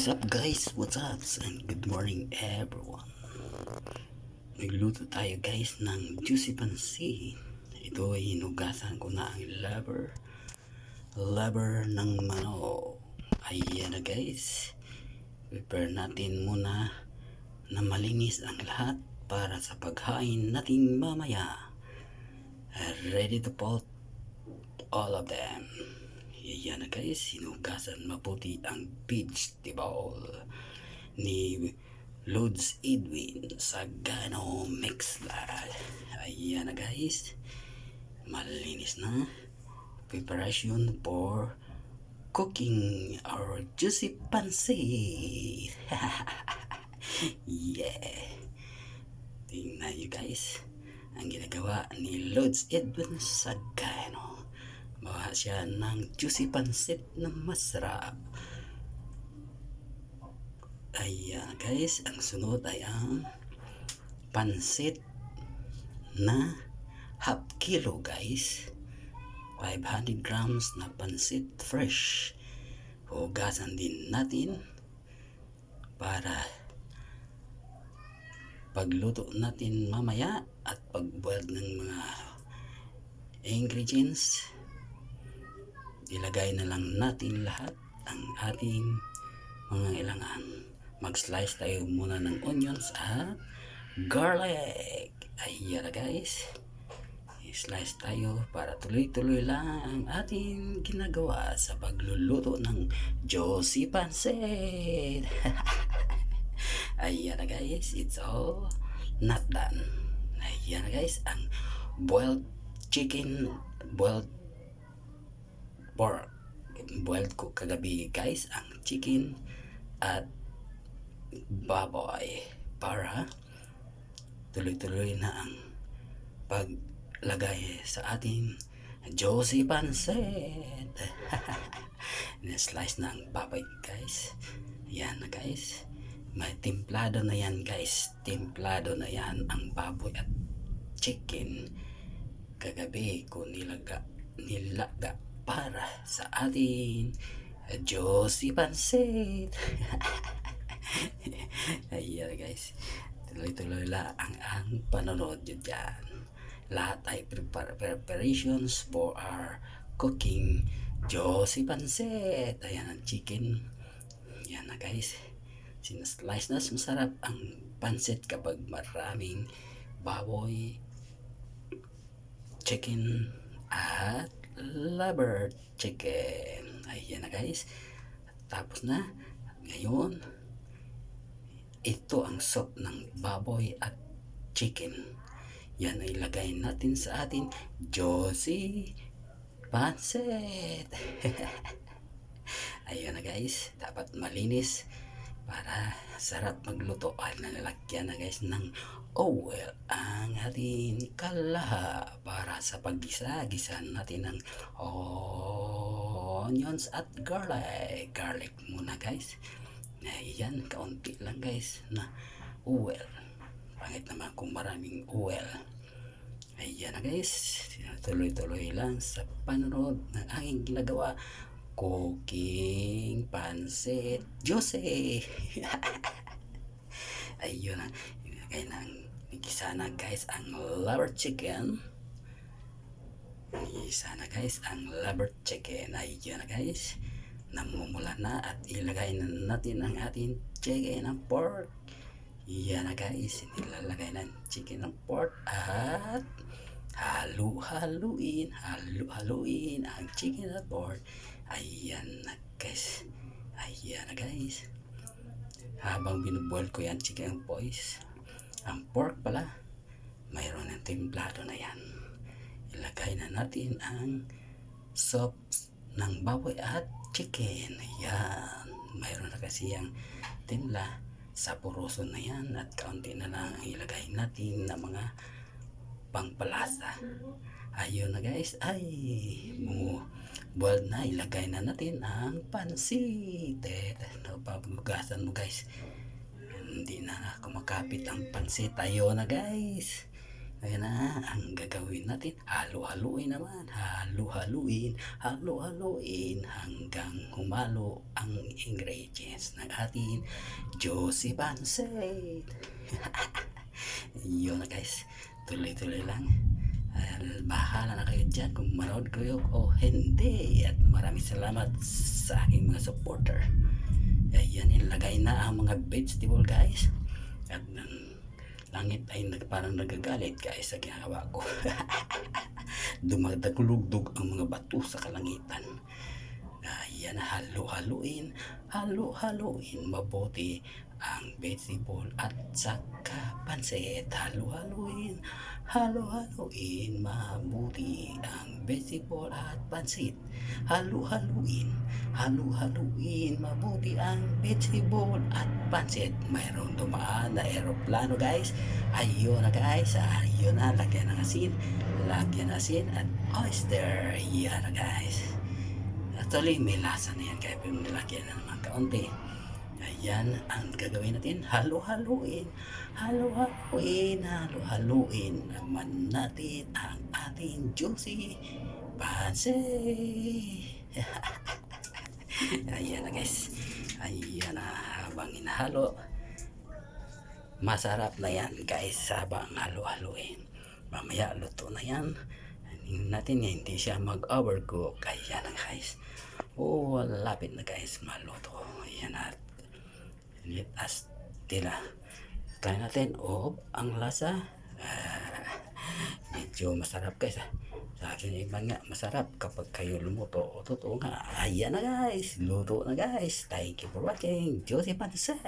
What's up guys? What's up? And good morning everyone. Nagluto tayo guys ng juicy pansi. Ito ay hinugasan ko na ang liver. Liver ng manok. Ayan na guys. Prepare natin muna na malinis ang lahat para sa paghain natin mamaya. Ready to pot all of them. Yan na guys, hinugasan maputi ang vegetable ni Lods Edwin sa Gano Mixlar. Ayan na guys, malinis na preparation for cooking our juicy pancit. yeah. Tingnan nyo guys, ang ginagawa ni Lods Edwin sa Gano. Bawa siya ng juicy pancit na masarap. Ayan guys, ang sunod ay ang pansit na half kilo guys. 500 grams na pansit fresh. Hugasan din natin para pagluto natin mamaya at pag-boil ng mga ingredients ilagay na lang natin lahat ang ating mga ilangan. Mag-slice tayo muna ng onions at garlic. Ayan na guys. I-slice tayo para tuloy-tuloy lang ang ating ginagawa sa pagluluto ng Josie Pancit. Ayan na guys. It's all not done. Ayan na guys. Ang boiled chicken, boiled pork. Boiled ko kagabi guys ang chicken at baboy para tuloy-tuloy na ang paglagay sa ating Josie Pancet. Na-slice na ang baboy guys. Yan na guys. May timplado na yan guys. Timplado na yan ang baboy at chicken. Kagabi ko nilaga, nilaga para sa ating Josie Pancit. Ayan guys. Tuloy-tuloy lang ang, ang panonood nyo dyan. Lahat ay prepar- preparations for our cooking Josie Pancit. Ayan ang chicken. Yan na guys. Sinaslice na masarap ang pancit kapag maraming baboy, chicken, at lover chicken. Ayan na guys. Tapos na. Ngayon, ito ang soup ng baboy at chicken. Yan ay ilagay natin sa ating Josie Pancit. Ayan na guys. Dapat malinis para sarap magluto. Ay, nalalagyan na guys ng oil ang ating kalaha para sa paggisa-gisa natin ng onions at garlic. Garlic muna guys. Ayan, kaunti lang guys na oil. Pangit naman kung maraming oil. Ayan na guys. Tuloy-tuloy lang sa panonood ng aking ginagawa. Cooking Pansit Jose. Ayun na. Ilagay ng igisa na guys ang lover chicken. Igisa na guys ang lover chicken. Ayun na guys. Namumula na at ilagay na natin ang ating chicken ng pork. Yan na guys. Nilalagay ng chicken ng pork at halu-haluin, halu-haluin ang chicken at pork. Ayan na guys. Ayan na guys. Habang binuboil ko yan chicken boys, ang pork pala, mayroon ng timplado na yan. Ilagay na natin ang soup ng baboy at chicken. Ayan. Mayroon na kasi yung timla sa puroso na yan at kaunti na lang ang ilagay natin na mga pangpalasa. Ayun na guys. Ay, mo boiled na. Ilagay na natin ang pansit. Eh, no, pabugasan mo guys. Hindi na kumakapit ang pansit. Ayun na guys. Ayan na ang gagawin natin. Halo-haluin naman. Halo-haluin. Halo-haluin hanggang humalo ang ingredients ng ating Josie Pancit. Yun na guys. Tuloy-tuloy lang. Al- Bahala na kayo dyan kung manood kayo o hindi. At maraming salamat sa aking mga supporter. Ayan, ilagay na ang mga vegetable guys. At ang langit ay nag, parang nagagalit guys sa ginagawa ko. Dumadagulugdog ang mga bato sa kalangitan. Ayan, halo-haluin, halo-haluin mabuti ang vegetable at saka pansit. Halo-haluin, halo-haluin mabuti ang vegetable at pansit. Halo-haluin, halo-haluin mabuti ang vegetable at pansit. Mayroon dumaan na aeroplano guys. Ayun na guys, ayun na, lagyan ng asin, lagyan ng asin at oyster. Yan na guys. Actually, may lasa na yan kaya nilagyan na naman kaunti. Ayan ang gagawin natin. Halo-haluin. Halo-haluin. Halo-haluin naman natin ang ating juicy pansi. Ayan na guys. Ayan na habang inahalo. Masarap na yan guys habang halo-haluin. Mamaya luto na yan. Tingnan natin nga hindi siya mag-overcook. Ayan na guys. Oh, lapit na guys maluto. Ayan na. Let us tila. Try natin. Oh, ang lasa. Ah, medyo masarap guys. Ah. Sa akin iba nga masarap kapag kayo lumuto. O totoo nga. Ayan na guys. Luto na guys. Thank you for watching. Josie Panse.